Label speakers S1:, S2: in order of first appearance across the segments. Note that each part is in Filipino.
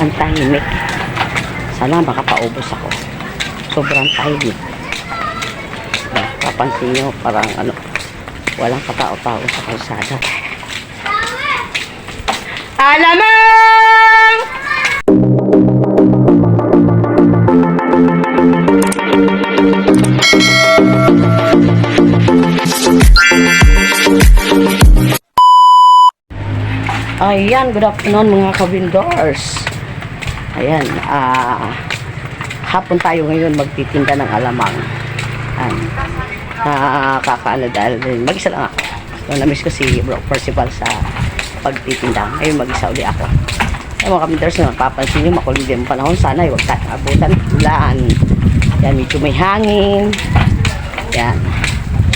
S1: Ang tahimik. Sana makapaubos ako. Sobrang tahimik. Kapansin nyo, parang ano, walang katao-tao sa kalsada. Alamang! Ayan, good afternoon mga kabindors. Ayan, ah, hapon tayo ngayon magtitinda ng alamang. Ayan, nakakaano dahil mag-isa lang ako. So, na-miss ko si Bro Percival sa pagtitinda. Ngayon mag-isa uli ako. Ayan mga kabindors, mapapansin nyo, makulim din panahon. Sana huwag tayong abutan ng ulan. Yan, medyo may hangin. Yan.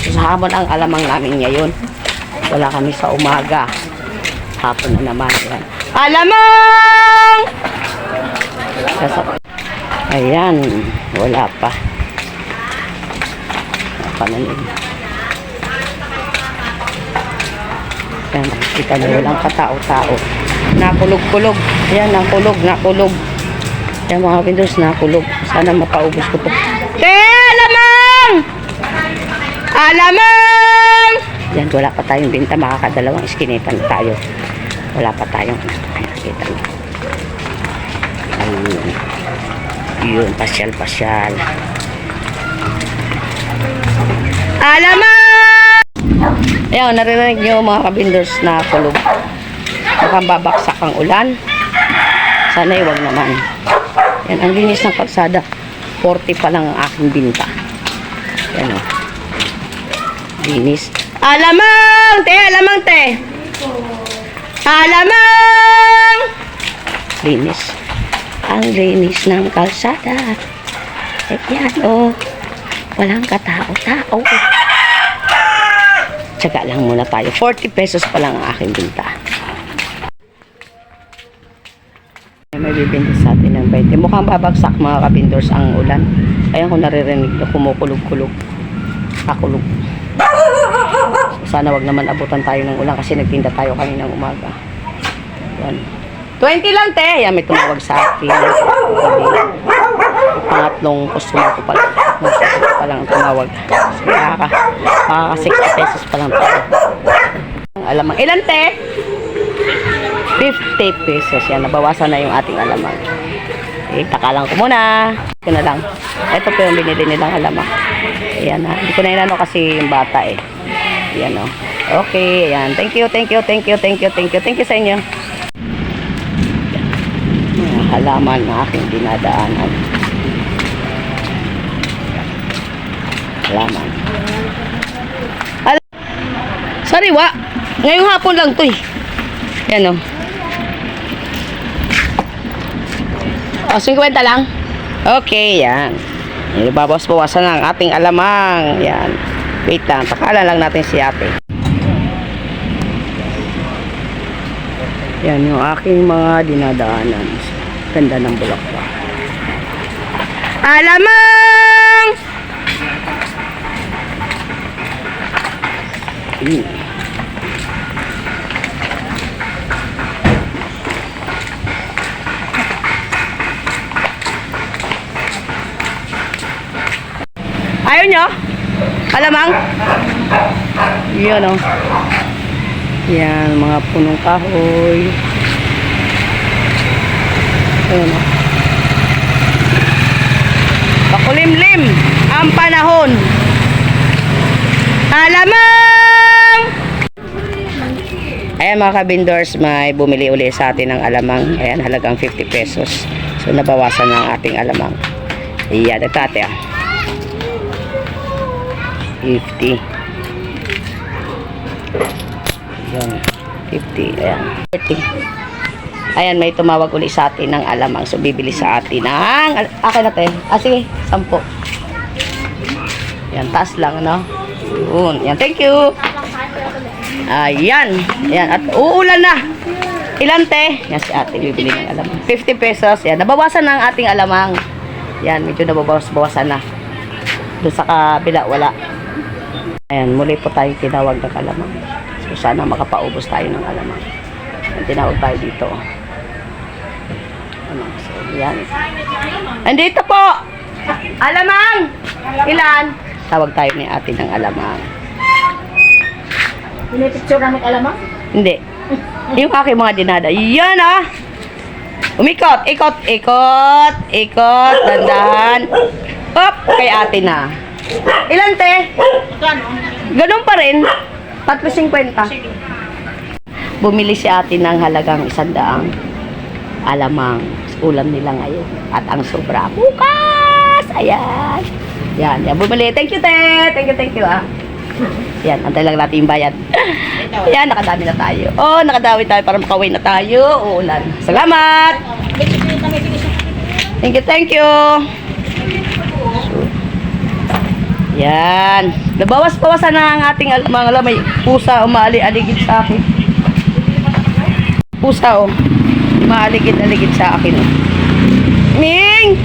S1: So, sa hamon ang alamang namin ngayon. Wala kami sa umaga hapon na naman. Ayan. Alamang! Sasa- Ayan, wala pa. Pananim. Ayan, kita nyo walang katao-tao. Nakulog-kulog. Ayan, nakulog, nakulog. Ayan mga windows, nakulog. Sana mapaubos ko to. Te, alamang! Alamang! Yan, wala pa tayong binta. Makakadalawang iskinitan tayo. Wala pa tayong Ayan, kita nyo. Yun, pasyal-pasyal. Alamang! Ayun, naririnig nyo mga kabinders na kulog. Mukhang babaksak ang ulan. Sana'y wag naman. Yan, ang linis ng kalsada. 40 pa lang ang aking binta. Yan o. Linis. Alamang! Te, alamang te! Alamang! Linis. Ang linis ng kalsada. Eh, yan o. Walang katao-tao. Tsaga lang muna tayo. 40 pesos pa lang ang aking binta. May bibinta sa atin ng 20. Mukhang babagsak mga kabindors ang ulan. Ayan ko naririnig na kumukulog-kulog. Kakulog. Sana wag naman abutan tayo ng ulan kasi nagtinda tayo kaninang umaga. Yan. 20 lang te. Yan may tumawag sa akin. Pangatlong customer ko pala. Ko pa lang ang tumawag. So, makaka, makaka 60 pesos pa lang. Ang alamang. Ilan te? 50 pesos. Yan, nabawasan na yung ating alamang. Eh, takalang ko muna. Ito na lang. Ito po yung binili nilang alamang. Ayan ha. Hindi ko na inano kasi yung bata eh. Ayan o. Okay, ayan. Thank you, thank you, thank you, thank you, thank you. Thank you sa inyo. Halaman na aking dinadaanan. Halaman. Al Sariwa. Ngayong hapon lang to eh. Yan o. O, 50 lang? Okay, yan. Ibabawas-bawasan ang ating alamang. Yan. Wait lang, takala lang natin si ate. Yan yung aking mga dinadaanan. Ganda ng bulaklak. Alamang! Hmm. Ayaw nyo? Alamang? Yan o. Yan, mga punong kahoy. Ayan o. Pakulimlim ang panahon. Alamang! Ayan mga kabindors, may bumili uli sa atin ng alamang. Ayan, halagang 50 pesos. So, nabawasan ng ating alamang. Iyan, ito ate ah. 50. Ayan. 50. Ayan. 30. Ayan, may tumawag uli sa atin ng alamang. So, bibili sa atin ng... Akin na te. Ah, sige. 10. Ayan, taas lang, no? Yun. Ayan, thank you. Ayan. Ayan. At uulan na. Ilan te? Yan si ate bibili ng alamang. 50 pesos. Yan. Nabawasan na ang ating alamang. Yan. Medyo nababawas-bawasan na. Doon sa kabila, wala. Ayan, muli po tayo tinawag ng alamang. So, sana makapaubos tayo ng alamang. Tinawag tayo dito. Yan. Andito po! Alamang! Ilan? Tawag tayo ni ate ng alamang.
S2: Pinipicture namin alamang?
S1: Hindi. Yung aking mga dinada. Yan ah! Umikot, ikot, ikot, ikot, dandahan. Hop, kay ate na. Ilan te? Ganun pa rin. 3.50. Bumili si ate ng halagang isandaang alamang ulam nila ngayon. At ang sobra bukas. Ayan. Yan, yan. Bumili. Thank you, te. Thank you, thank you, ah. Yan, antay lang natin yung bayad. Yan, nakadami na tayo. Oh, nakadawi tayo para makawin na tayo. Uulan. Salamat! Thank you, thank you. Yan. Nabawas-bawasan na ang ating mga lamay. Pusa umaali-aligid sa akin. Pusa oh. Maaligid-aligid sa akin. Oh. Ming!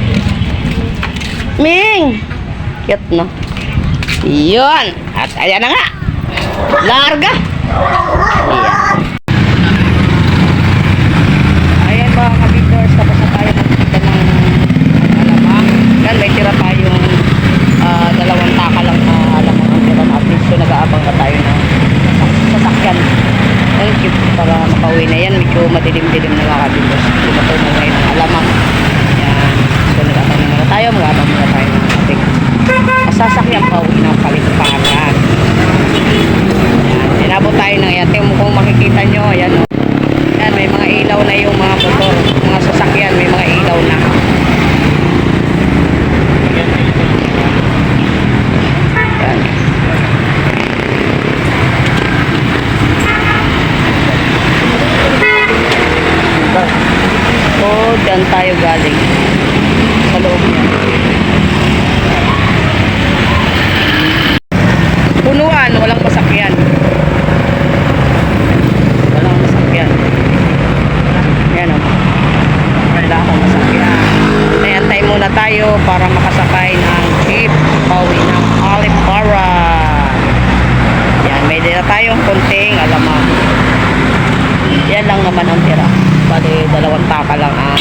S1: Ming! Cute no? Yun. At ayan na nga. Larga. Ayan mga kabitors, tapos na tayo magkita ng alamang. Yan, may tira tayong ah, dalawang taka lang na alamang ang tira natin. So nag-aabang na tayo ng sasak- sasakyan. Thank you para makauwi na yan. Medyo madilim-dilim na mga kabitors. Hindi ba tayo na ngayon ng alamang. Yan. So nag-aabang na muna tayo. Mag-aabang muna tayo ng ating masasakyan pa uwi ng paliparan. Yan. Inabot tayo ng mo kung makikita nyo. Ayan o. Yan, may mga ilaw na yung mga motor. Mga sasakyan, may mga ilaw na. Oh, dyan tayo galing. Punuan, walang masakyan. Walang masakyan. Yan o. Wala akong masakyan. Nayantay muna tayo para makasakay ng jeep pauwi ng Alipara. Yan, may dila tayong konting alamang. Yan lang naman ang tira. Bali, dalawang taka lang ang